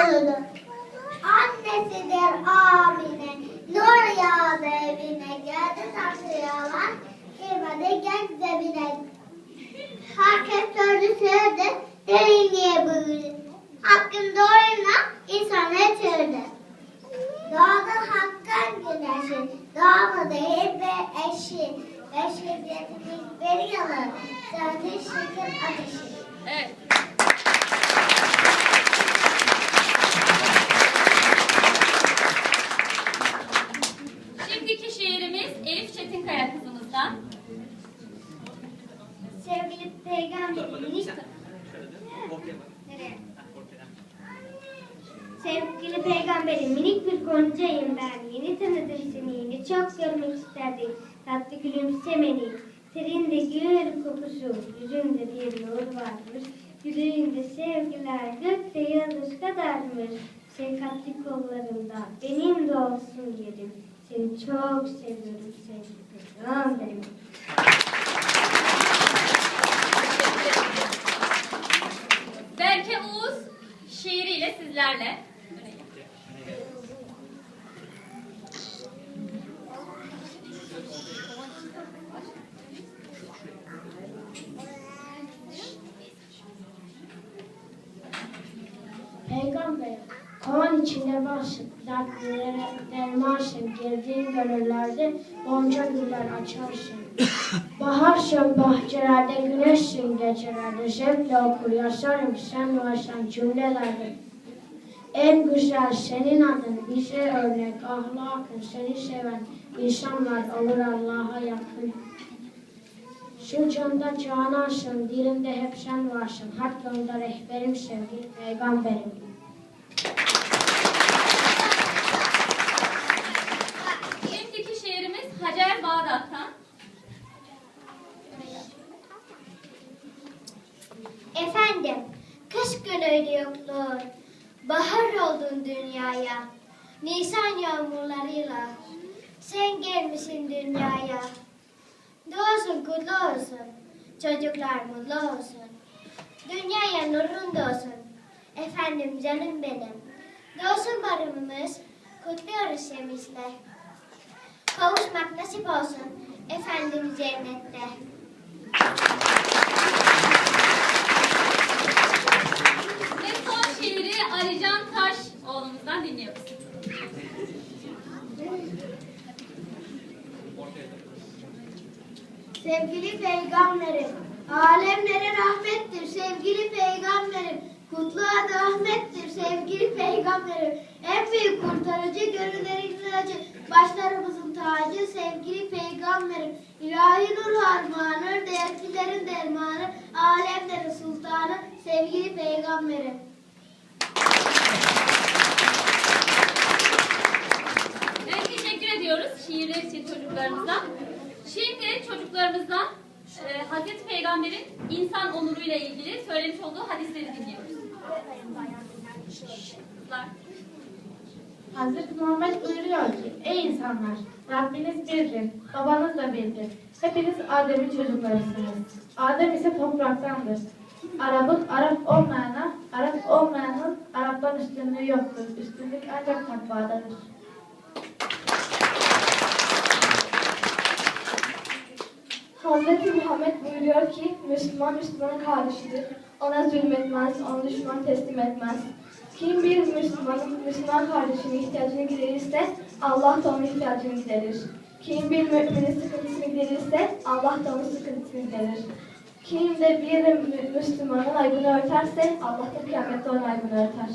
yoludur. Annesidir Amine, nur yağdı evine, geldi taşıyorlar, girmedi gök zemine. Herkes gördü söyledi, derinliğe buyurdu. Hakkın doğruyla insanı çığırdı. Doğdu hakkın güneşi, doğmadı ve eşi. Ve şiddetinin bir yanı, söndü şükür ateşi. Gülümsemeni, serinde gül kokusu, yüzünde bir nur vardır. Yüreğinde sevgiler, gökte yıldız kadarmış. Şefkatli kollarında benim de olsun yerim. Seni çok seviyorum sevgili peygamberim. Berke Uğuz şiiriyle sizlerle. Kovan içinde varsın, dertlere dermansın, girdiğin gönüllerde gonca güller açarsın. Baharsın bahçelerde, güneşsin gecelerde, zevkle okur yazarım, sen varsan cümlelerde. En güzel senin adın, bize örnek, ahlakın, seni seven insanlar olur Allah'a yakın. Şu canda canansın, dilimde hep sen varsın. Hak yolda rehberim sevgili peygamberim. Efendim, kış günüydü yokluğun, bahar oldun dünyaya, Nisan yağmurlarıyla, sen gelmişsin dünyaya. Doğsun kutlu olsun, çocuklar mutlu olsun, dünyaya nurun doğsun, efendim canım benim. Doğsun barımımız, kutluyoruz sevinçle. Kavuşmak nasip olsun, efendim cennette. Dinliyoruz. Sevgili peygamberim, alemlere rahmettir sevgili peygamberim. Kutlu adı Ahmet'tir sevgili peygamberim. En büyük kurtarıcı, gönüllerin ilacı, başlarımızın tacı sevgili peygamberim. İlahi nur harmanı, dertlilerin dermanı, alemlerin sultanı sevgili peygamberim. Şiirler için çocuklarımıza. Şimdi çocuklarımızdan e, Hazreti Peygamber'in insan onuruyla ilgili söylemiş olduğu hadisleri dinliyoruz. Kızlar. Hazreti Muhammed buyuruyor ki, Ey insanlar! Rabbiniz birdir, babanız da birdir. Hepiniz Adem'in çocuklarısınız. Adem ise topraktandır. Arap'ın Arap olmayana, Arap olmayanın Arap'tan üstünlüğü yoktur. Üstünlük ancak takvadadır. Hazreti Muhammed buyuruyor ki Müslüman Müslümanın kardeşidir. Ona zulmetmez, ona düşman teslim etmez. Kim bir Müslümanın Müslüman kardeşinin ihtiyacını giderirse Allah da onun ihtiyacını giderir. Kim bir müminin sıkıntısını giderirse Allah da onun sıkıntısını giderir. Kim de bir mü- Müslümanın aybını örterse Allah da kıyamette onun aybını örter.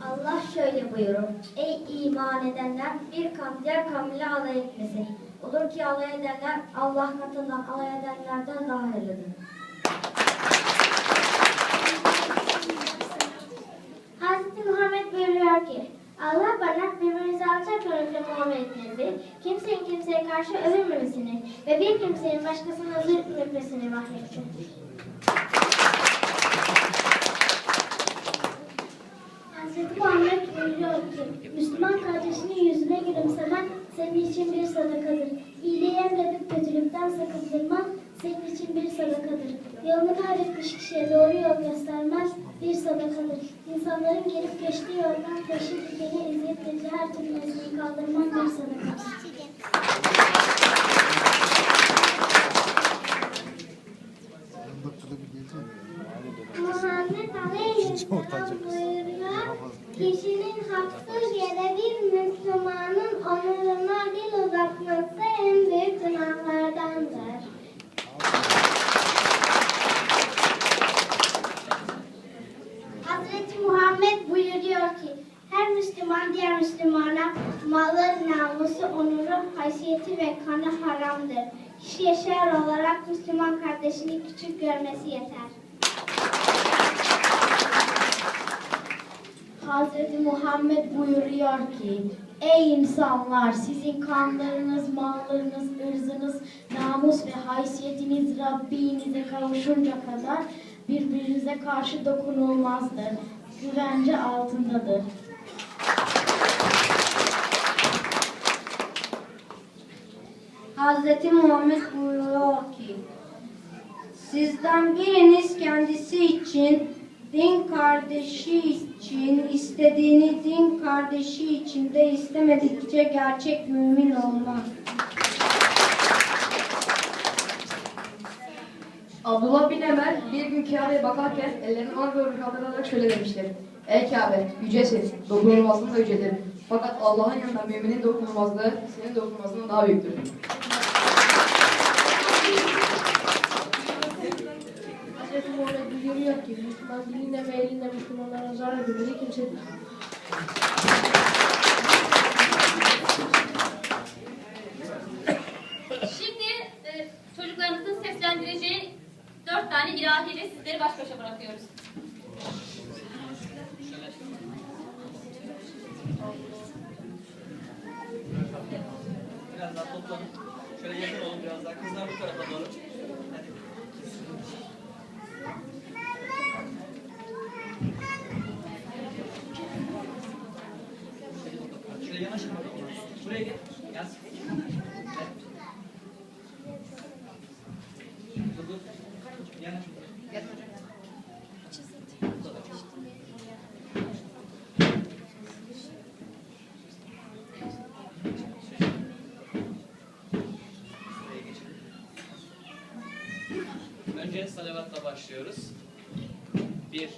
Allah şöyle buyurur. Ey iman edenler bir kam diğer kam ile alay etmesin. Olur ki alay edenler Allah katından alay edenlerden daha hayırlıdır. Hazreti Muhammed buyuruyor ki Allah bana birbirinize alçak gönüllü muamele etmenizi, kimsenin kimseye karşı övünmemesini ve bir kimsenin başkasına zulmetmesini vahyetti. Hazreti Muhammed ki, Müslüman kardeşinin yüzüne gülümsemen senin için bir sadakadır. İyiliği emredip kötülükten sakındırman senin için bir sadakadır. Yolun Yolunu kaybetmiş kişiye doğru yol göstermez, bir sadakadır. İnsanların gelip geçtiği yoldan taşı, dikeni, eziyet verici her türlü mesleği kaldırmak bir sadakadır. Muhammed Aleyhisselam buyuruyor, kişinin haksız yere bir Müslümanın onuruna dil uzatması en büyük günahlardandır. Hazreti Muhammed buyuruyor ki, her Müslüman diğer Müslümana malı, namusu, onuru, haysiyeti ve kanı haramdır. Kişi yaşar olarak Müslüman kardeşini küçük görmesi yeter. Hazreti Muhammed buyuruyor ki, Ey insanlar! Sizin kanlarınız, mallarınız, ırzınız, namus ve haysiyetiniz Rabbinize kavuşunca kadar birbirinize karşı dokunulmazdır. Güvence altındadır. Hazreti Muhammed buyuruyor ki sizden biriniz kendisi için din kardeşi için istediğini din kardeşi için de istemedikçe gerçek mümin olmaz. Abdullah bin Ömer bir gün Kabe'ye bakarken ellerini ona doğru kaldırarak şöyle demiştir. Ey Kabe, yücesin, dokunulmazlığın da yücedir. Fakat Allah'ın yanında müminin dokunulmazlığı senin dokunulmazlığın daha büyüktür. Hazreti Buyuruyor ki Müslüman diline ve eline Müslümanlara zarar verecek kimsedir. Şimdi e, çocuklarımızın seslendireceği dört tane ilahiyle sizleri baş başa bırakıyoruz. Biraz daha toplanın. Şöyle yakın olun biraz daha. Kızlar bu tarafa doğru. Hadi. Önce salavatla başlıyoruz. Bir,